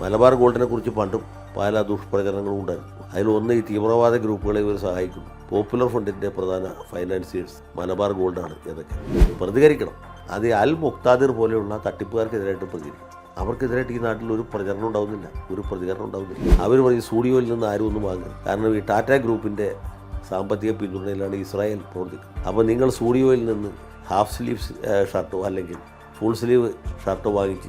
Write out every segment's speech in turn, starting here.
മലബാർ ഗോൾഡിനെ കുറിച്ച് പണ്ടും പല ദുഷ്പ്രചരണങ്ങളും ഉണ്ടായിരുന്നു. അതിലൊന്ന് ഈ തീവ്രവാദ ഗ്രൂപ്പുകളെ ഇവർ സഹായിക്കുന്നു. പോപ്പുലർ ഫണ്ടിന്റെ പ്രധാന ഫൈനാൻസിയേഴ്സ് മലബാർ ഗോൾഡാണ് എന്നൊക്കെ. പ്രതികരിക്കണം. അത് അൽ മുക്താദിർ പോലെയുള്ള തട്ടിപ്പുകാർക്കെതിരായിട്ട് പ്രതികരിക്കണം അവർക്കെതിരായിട്ട് ഈ നാട്ടിൽ ഒരു പ്രചരണം ഉണ്ടാവുന്നില്ല. ഒരു പ്രതികരണം ഉണ്ടാവുന്നില്ല. അവർ പറയും സ്റ്റുഡിയോയിൽ നിന്ന് ആരും ഒന്നും വാങ്ങുക കാരണം ഈ ടാറ്റ ഗ്രൂപ്പിന്റെ സാമ്പത്തിക പിന്തുണയിലാണ് ഇസ്രായേൽ പ്രവർത്തിക്കുന്നത്. അപ്പോൾ നിങ്ങൾ സ്റ്റുഡിയോയിൽ നിന്ന് ഹാഫ് സ്ലീവ് ഷർട്ടോ അല്ലെങ്കിൽ ഫുൾ സ്ലീവ് ഷർട്ടോ വാങ്ങിച്ചു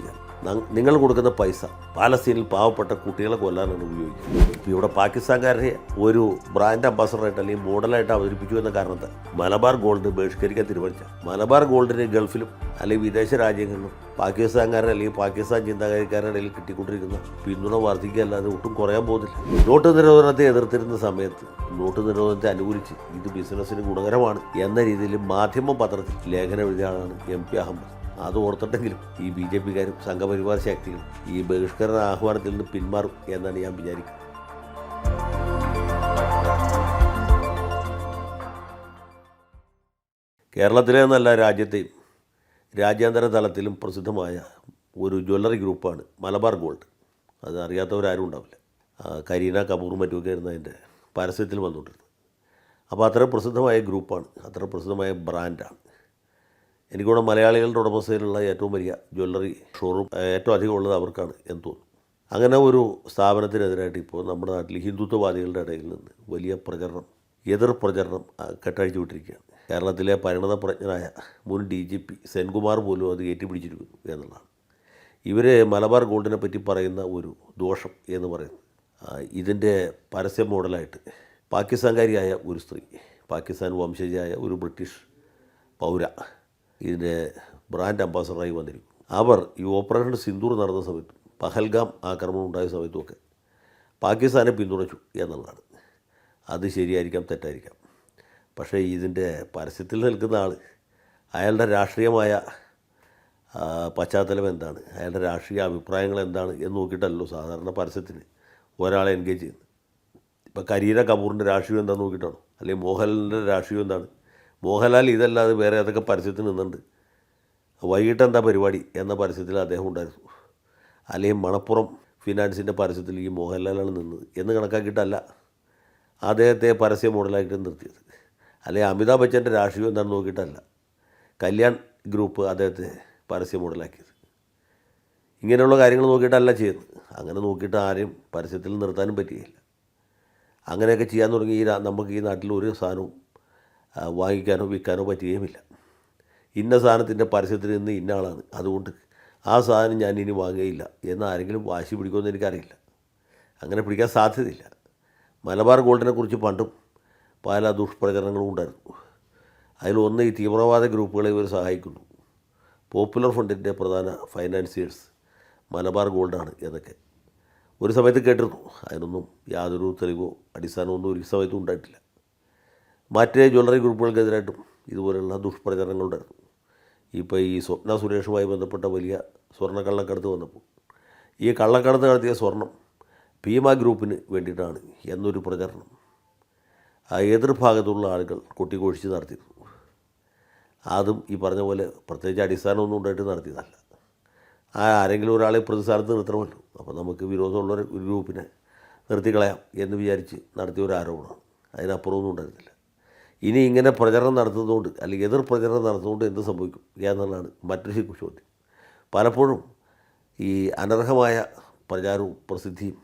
നിങ്ങൾ കൊടുക്കുന്ന പൈസ പാലസ്തീനിൽ പാവപ്പെട്ട കുട്ടികളെ കൊല്ലാനാണ് ഉപയോഗിക്കുന്നത്. ഇപ്പോൾ ഇവിടെ പാകിസ്ഥാൻകാരെ ഒരു ബ്രാൻഡ് അംബാസഡറായിട്ട് അല്ലെങ്കിൽ മോഡലായിട്ട് അവതരിപ്പിച്ചു എന്ന കാരണത്താൽ മലബാർ ഗോൾഡ് ബഹിഷ്കരിക്കാൻ തീരുമാനിച്ച. മലബാർ ഗോൾഡിന് ഗൾഫിലും അല്ലെങ്കിൽ വിദേശ രാജ്യങ്ങളിലും പാകിസ്ഥാൻകാരുടെ അല്ലെങ്കിൽ പാകിസ്ഥാൻ ചിന്താഗതിക്കാരുടെ ഇടയിൽ കിട്ടിക്കൊണ്ടിരിക്കുന്ന പിന്തുണ വർദ്ധിക്കുകയല്ലാതെ ഒട്ടും കുറയാൻ പോകുന്നില്ല. നോട്ട് നിരോധനത്തെ എതിർത്തിരുന്ന സമയത്ത് നോട്ട് നിരോധനത്തെ അനുകൂലിച്ച് ഇത് ബിസിനസ്സിന് ഗുണകരമാണ് എന്ന രീതിയിൽ മാധ്യമ പത്രത്തിൽ ലേഖനം എഴുതിയാണ് എം പി അഹമ്മദ്. അത് ഓർത്തിട്ടെങ്കിലും ഈ ബി ജെ പിക്കാരും സംഘപരിവാർ ശക്തികളും ഈ ബഹിഷ്കരണ ആഹ്വാനത്തിൽ നിന്ന് പിന്മാറും എന്നാണ് ഞാൻ വിചാരിക്കുന്നത്. രാജ്യത്തെയും തലത്തിലും ഒരു ഗ്രൂപ്പാണ് മലബാർ ഗോൾഡ്. അത് ഉണ്ടാവില്ല. കരീന ഗ്രൂപ്പാണ് അത്ര ബ്രാൻഡാണ്. എനിക്കിവിടെ മലയാളികളുടെ ഉടമസ്ഥയിലുള്ള ഏറ്റവും വലിയ ജ്വല്ലറി ഷോറൂം ഏറ്റവും അധികം ഉള്ളത് അവർക്കാണ് എന്ന് തോന്നുന്നു. അങ്ങനെ ഒരു സ്ഥാപനത്തിനെതിരായിട്ട് ഇപ്പോൾ നമ്മുടെ നാട്ടിൽ ഹിന്ദുത്വവാദികളുടെ ഇടയിൽ നിന്ന് വലിയ പ്രചരണം എതിർ പ്രചരണം കെട്ടഴിച്ചു വിട്ടിരിക്കുകയാണ് കേരളത്തിലെ പരിണത പ്രജ്ഞനായ മുൻ ഡി ജി പി സെൻകുമാർ പോലും അത് ഏറ്റുപിടിച്ചിരിക്കുന്നു എന്നുള്ളതാണ്. ഇവർ മലബാർ ഗോൾഡിനെ പറ്റി പറയുന്ന ഒരു ദോഷം എന്ന് പറയുന്നത് ഇതിന്റെ പരസ്യ മോഡലായിട്ട് പാകിസ്ഥാൻകാരിയായ ഒരു സ്ത്രീ പാകിസ്ഥാൻ വംശജയായ ഒരു ബ്രിട്ടീഷ് പൗര ഇതിന്റെ ബ്രാൻഡ് അംബാസഡറായി വന്നിരിക്കും അവർ ഈ ഓപ്പറേഷൻ സിന്ദൂർ നടന്ന സമയത്തും പഹൽഗാം ആക്രമണം ഉണ്ടായ സമയത്തുമൊക്കെ പാകിസ്ഥാനെ പിന്തുണച്ചു എന്നുള്ളതാണ്. അത് ശരിയായിരിക്കാം തെറ്റായിരിക്കാം. പക്ഷേ ഇതിന്റെ പരസ്യത്തിൽ നിൽക്കുന്ന ആൾ അയാളുടെ രാഷ്ട്രീയമായ പശ്ചാത്തലം എന്താണ്? അയാളുടെ രാഷ്ട്രീയ അഭിപ്രായങ്ങൾ എന്താണ് എന്ന് നോക്കിയിട്ടല്ലോ സാധാരണ പരസ്യത്തിന് ഒരാളെ എൻഗേജ് ചെയ്യുന്നത്. ഇപ്പോൾ കരീന കപൂറിന്റെ രാഷ്ട്രീയം എന്താണെന്ന് നോക്കിയിട്ടാണോ? അല്ലെങ്കിൽ മോഹൻലാലിന്റെ രാഷ്ട്രീയം എന്താണ്? മോഹൻലാൽ ഇതല്ലാതെ വേറെ അതൊക്കെ പരസ്യത്തിന് നിന്നുണ്ട്? വൈകിട്ട് എന്താ പരിപാടി എന്ന പരസ്യത്തിൽ അദ്ദേഹം ഉണ്ടായിരുന്നു. അല്ലെങ്കിൽ മണപ്പുറം ഫിനാൻസിന്റെ പരസ്യത്തിൽ ഈ മോഹൻലാലാണ് നിന്നത് എന്ന് കണക്കാക്കിയിട്ടല്ല അദ്ദേഹത്തെ പരസ്യ മോഡലായിട്ട് നിർത്തിയത്. അല്ലെങ്കിൽ അമിതാഭ് ബച്ചന്റെ രാഷ്ട്രീയം എന്താണെന്ന് നോക്കിയിട്ടല്ല. കല്യാൺ ഗ്രൂപ്പ് അദ്ദേഹത്തെ പരസ്യ മോഡലാക്കിയത്. ഇങ്ങനെയുള്ള കാര്യങ്ങൾ നോക്കിയിട്ടല്ല ചെയ്യുന്നത്. അങ്ങനെ നോക്കിയിട്ട് ആരെയും പരസ്യത്തിൽ നിർത്താനും പറ്റുകയില്ല. അങ്ങനെയൊക്കെ ചെയ്യാൻ തുടങ്ങി ഈ നമുക്ക് ഈ നാട്ടിൽ ഒരു സാധനവും വാങ്ങിക്കാനോ വിൽക്കാനോ പറ്റുകയുമില്ല. ഇന്ന സാധനത്തിന്റെ പരസ്യത്തിൽ നിന്ന് ഇന്ന ആളാണ്. അതുകൊണ്ട് ആ സാധനം ഞാൻ ഇനി വാങ്ങുകയില്ല. എന്ന് ആരെങ്കിലും വാശി പിടിക്കുമെന്ന് എനിക്കറിയില്ല. അങ്ങനെ പിടിക്കാൻ സാധ്യതയില്ല. മലബാർ ഗോൾഡിനെ കുറിച്ച് പണ്ടും പല ദുഷ്പ്രചരണങ്ങളും ഉണ്ടായിരുന്നു. അതിലൊന്ന് ഈ തീവ്രവാദ ഗ്രൂപ്പുകളെ ഇവർ സഹായിക്കുന്നു. പോപ്പുലർ ഫണ്ടിന്റെ പ്രധാന ഫൈനാൻസിയേഴ്സ് മലബാർ ഗോൾഡാണ് എന്നൊക്കെ. ഒരു സമയത്ത് കേട്ടിരുന്നു. അതിനൊന്നും യാതൊരു തെളിവോ അടിസ്ഥാനമൊന്നും ഒരു സമയത്തും ഉണ്ടായിട്ടില്ല. മറ്റേ ജ്വല്ലറി ഗ്രൂപ്പുകൾക്കെതിരായിട്ടും ഇതുപോലെയുള്ള ദുഷ്പ്രചരണങ്ങളുണ്ടായിരുന്നു ഇപ്പോൾ ഈ സ്വപ്ന സുരേഷുമായി ബന്ധപ്പെട്ട വലിയ സ്വർണ കള്ളക്കടത്ത് വന്നപ്പോൾ ഈ കള്ളക്കടത്ത് നടത്തിയ സ്വർണം ഭീമ ഗ്രൂപ്പിന് വേണ്ടിയിട്ടാണ് എന്നൊരു പ്രചരണം ആ എതിർഭാഗത്തുള്ള ആളുകൾ കൊട്ടിഘോഷിച്ച് നടത്തിയിരുന്നു അതും ഈ പറഞ്ഞ പോലെ പ്രത്യേകിച്ച് അടിസ്ഥാനമൊന്നും ഉണ്ടായിട്ട് നടത്തിയതല്ല. ആ ആരെങ്കിലും ഒരാളെ പ്രതിസ്ഥാനത്ത് നിർത്തണമല്ലോ. അപ്പോൾ നമുക്ക് വിരോധമുള്ള ഒരു ഗ്രൂപ്പിനെ നിർത്തിക്കളയാം എന്ന് വിചാരിച്ച് നടത്തിയ ഒരു ആരോപണമാണ്. അതിനപ്പുറമൊന്നും ഉണ്ടായിരുന്നില്ല. ഇനി ഇങ്ങനെ പ്രചരണം നടത്തുന്നതുകൊണ്ട് അല്ലെങ്കിൽ എതിർ പ്രചരണം നടത്തുന്നതുകൊണ്ട് എന്ത് സംഭവിക്കും എന്നുള്ളതാണ് മറ്റൊരു ചോദ്യം. പലപ്പോഴും ഈ അനർഹമായ പ്രചാരവും പ്രസിദ്ധിയും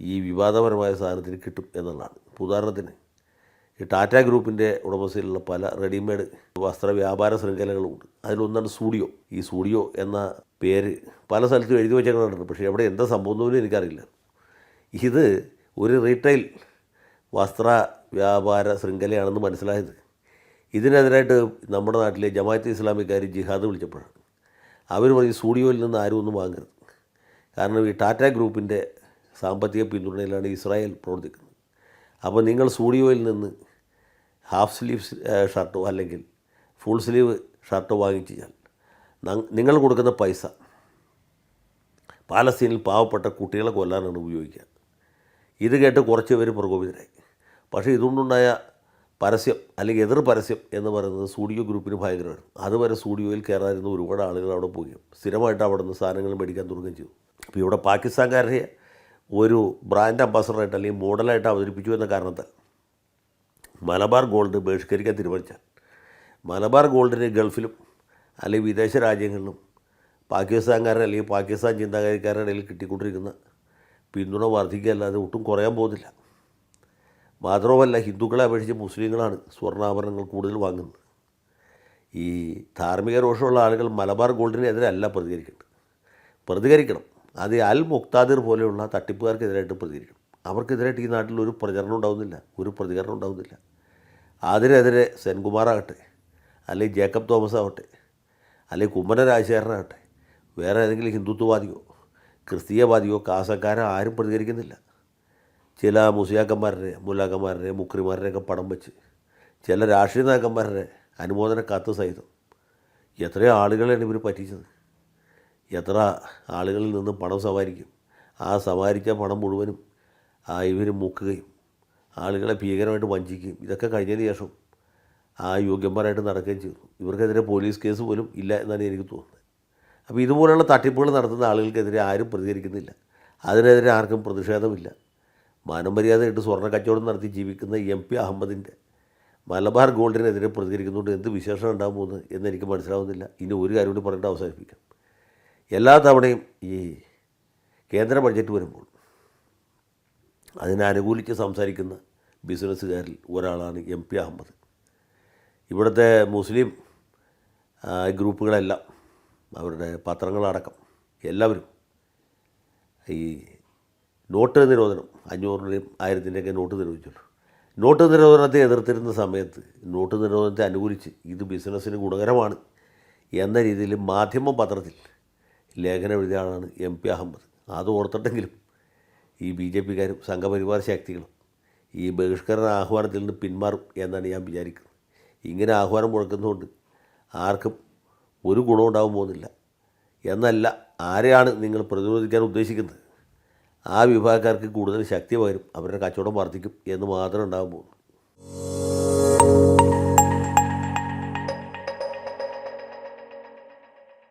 ഈ വിവാദപരമായ സാധനത്തിന് കിട്ടും എന്നുള്ളതാണ്. ഉദാഹരണത്തിന് ഈ ടാറ്റ ഗ്രൂപ്പിന്റെ ഉടമസ്ഥയിലുള്ള പല റെഡിമെയ്ഡ് വസ്ത്ര വ്യാപാര ശൃംഖലകളുമുണ്ട് അതിലൊന്നാണ് സ്റ്റുഡിയോ ഈ സ്റ്റുഡിയോ എന്ന പേര് പല സ്ഥലത്തും എഴുതി വെച്ചേക്കുന്നുണ്ട് പക്ഷേ എവിടെ എന്താ സംഭവം എന്ന് പോലും എനിക്കറിയില്ല. ഇത് ഒരു റീറ്റെയിൽ വസ്ത്ര വ്യാപാര ശൃംഖലയാണെന്ന് മനസ്സിലായത്. ഇതിനെതിരായിട്ട് നമ്മുടെ നാട്ടിലെ ജമാഅത്ത് ഇസ്ലാമിക്കാർ ജിഹാദ് വിളിച്ചപ്പോഴാണ്. അവർ പറഞ്ഞ് സ്റ്റുഡിയോയിൽ നിന്ന് ആരും ഒന്നും വാങ്ങരുത്. കാരണം ഈ ടാറ്റ ഗ്രൂപ്പിന്റെ സാമ്പത്തിക പിന്തുണയിലാണ് ഇസ്രായേൽ പ്രവർത്തിക്കുന്നത്. അപ്പോൾ നിങ്ങൾ സ്റ്റുഡിയോയിൽ നിന്ന് ഹാഫ് സ്ലീവ് ഷർട്ടോ അല്ലെങ്കിൽ ഫുൾ സ്ലീവ് ഷർട്ടോ വാങ്ങിച്ചാൽ നിങ്ങൾ കൊടുക്കുന്ന പൈസ പാലസ്തീനിൽ പാവപ്പെട്ട കുട്ടികളെ കൊല്ലാനാണ് ഉപയോഗിക്കുക. ഇത് കേട്ട് കുറച്ച് പേര് പ്രകോപിതരായി. പക്ഷേ ഇതുകൊണ്ടുണ്ടായ പരസ്യം അല്ലെങ്കിൽ എതിർ പരസ്യം എന്ന് പറയുന്നത് സ്റ്റുഡിയോ ഗ്രൂപ്പിന് ഭയങ്കരമാണ്. അതുവരെ സ്റ്റുഡിയോയിൽ കയറാതിരുന്ന ഒരുപാട് ആളുകൾ അവിടെ പോവുകയും സ്ഥിരമായിട്ട് അവിടെ നിന്ന് സാധനങ്ങൾ മേടിക്കാൻ തുടങ്ങുകയും ചെയ്തു. അപ്പോൾ ഇവിടെ പാകിസ്ഥാൻകാരെ ഒരു ബ്രാൻഡ് അംബാസഡറായിട്ട് അല്ലെങ്കിൽ മോഡലായിട്ട് അവതരിപ്പിച്ചു എന്ന കാരണത്താൽ മലബാർ ഗോൾഡ് ബഹിഷ്കരിക്കാൻ തീരുമാനിച്ചാൽ മലബാർ ഗോൾഡിന് ഗൾഫിലും അല്ലെങ്കിൽ വിദേശ രാജ്യങ്ങളിലും പാകിസ്ഥാൻകാരുടെ അല്ലെങ്കിൽ പാകിസ്ഥാൻ ചിന്താഗതിക്കാരുടെ ഇടയിൽ കിട്ടിക്കൊണ്ടിരിക്കുന്ന പിന്തുണ വർദ്ധിക്കുകയല്ലാതെ ഒട്ടും കുറയാൻ പോകുന്നില്ല. മാത്രവുമല്ല ഹിന്ദുക്കളെ അപേക്ഷിച്ച് മുസ്ലിങ്ങളാണ് സ്വർണാഭരണങ്ങൾ കൂടുതൽ വാങ്ങുന്നത്. ഈ ധാർമ്മിക രോഷമുള്ള ആളുകൾ മലബാർ ഗോൾഡിനെതിരല്ല പ്രതികരിക്കേണ്ടത്. പ്രതികരിക്കണം. അത് അൽ മുക്താദിർ പോലെയുള്ള തട്ടിപ്പുകാർക്കെതിരായിട്ട് പ്രതികരിക്കണം. അവർക്കെതിരായിട്ട് ഈ നാട്ടിൽ ഒരു പ്രചരണം ഉണ്ടാവുന്നില്ല. ഒരു പ്രതികരണം ഉണ്ടാവുന്നില്ല. അതിനെതിരെ സെൻകുമാറാകട്ടെ അല്ലെങ്കിൽ ജേക്കബ് തോമസ് ആവട്ടെ അല്ലെങ്കിൽ കുമ്മന രാജശേഖരനാകട്ടെ വേറെ ഏതെങ്കിലും ഹിന്ദുത്വവാദിയോ ക്രിസ്തീയവാദിയോ കാസക്കാരോ ആരും പ്രതികരിക്കുന്നില്ല. ചില മുസിയാക്കന്മാരുടെ മുല്ലാക്കന്മാരുടെ മുക്രിമാരുടെയൊക്കെ പടം വെച്ച് ചില രാഷ്ട്രീയ നേതാക്കന്മാരുടെ അനുമോദന കത്ത് സഹിതം എത്രയോ ആളുകളെയാണ് ഇവർ പറ്റിച്ചത്. എത്ര ആളുകളിൽ നിന്ന് പണം സമാരിക്കും ആ സമാരിച്ച പണം മുഴുവനും ആ ഇവർ മുക്കുകയും ആളുകളെ ഭീകരമായിട്ട് വഞ്ചിക്കുകയും ഇതൊക്കെ കഴിഞ്ഞതിന് ശേഷം ആ യോഗ്യന്മാരായിട്ട് നടക്കുകയും ചെയ്തു. ഇവർക്കെതിരെ പോലീസ് കേസ് പോലും ഇല്ല എന്നാണ് എനിക്ക് തോന്നുന്നത്. അപ്പോൾ ഇതുപോലുള്ള തട്ടിപ്പുകൾ നടത്തുന്ന ആളുകൾക്കെതിരെ ആരും പ്രതികരിക്കുന്നില്ല. അതിനെതിരെ ആർക്കും പ്രതിഷേധമില്ല. മാനമര്യാദയായിട്ട് സ്വർണ കച്ചവടം നടത്തി ജീവിക്കുന്ന എം പി അഹമ്മദിന്റെ മലബാർ ഗോൾഡിനെതിരെ പ്രതികരിക്കുന്നതുകൊണ്ട് എന്ത് വിശേഷം ഉണ്ടാകാൻ പോകുന്നത് എന്ന് എനിക്ക് മനസ്സിലാവുന്നില്ല. ഇനി ഒരു കാര്യം കൂടി പറഞ്ഞിട്ട് അവസാനിപ്പിക്കാം. എല്ലാ തവണയും ഈ കേന്ദ്ര ബഡ്ജറ്റ് വരുമ്പോൾ അതിനനുകൂലിച്ച് സംസാരിക്കുന്ന ബിസിനസ്സുകാരിൽ ഒരാളാണ് എം പി അഹമ്മദ്. ഇവിടുത്തെ മുസ്ലിം ഗ്രൂപ്പുകളെല്ലാം അവരുടെ പത്രങ്ങളടക്കം എല്ലാവരും ഈ നോട്ട് നിരോധനം. അഞ്ഞൂറിന്റെയും ആയിരത്തിന്റെയൊക്കെ നോട്ട് നിരോധിച്ചല്ലോ നോട്ട് നിരോധനത്തെ എതിർത്തിരുന്ന സമയത്ത് നോട്ട് നിരോധനത്തെ അനുകൂലിച്ച് ഇത് ബിസിനസ്സിന് ഗുണകരമാണ് എന്ന രീതിയിൽ മാധ്യമ പത്രത്തിൽ ലേഖനം എഴുതിയ ആളാണ് എം പി അഹമ്മദ്. അത് ഓർത്തിട്ടെങ്കിലും ഈ ബി ജെ പിക്കാരും സംഘപരിവാർ ശക്തികളും ഈ ബഹിഷ്കരണ ആഹ്വാനത്തിൽ നിന്ന് പിന്മാറും എന്നാണ് ഞാൻ വിചാരിക്കുന്നത്. ഇങ്ങനെ ആഹ്വാനം മുഴക്കുന്നതുകൊണ്ട് ആർക്കും ഒരു ഗുണമുണ്ടാകും പോകുന്നില്ല. എന്നല്ല ആരെയാണ് നിങ്ങൾ പ്രതിരോധിക്കാൻ ഉദ്ദേശിക്കുന്നത്? ആ വിഭാഗക്കാർക്ക് കൂടുതൽ ശക്തി പകരും. അവരുടെ കച്ചവടം വർദ്ധിക്കും എന്ന് മാത്രമേ ഉണ്ടാകാൻ പോകുന്നു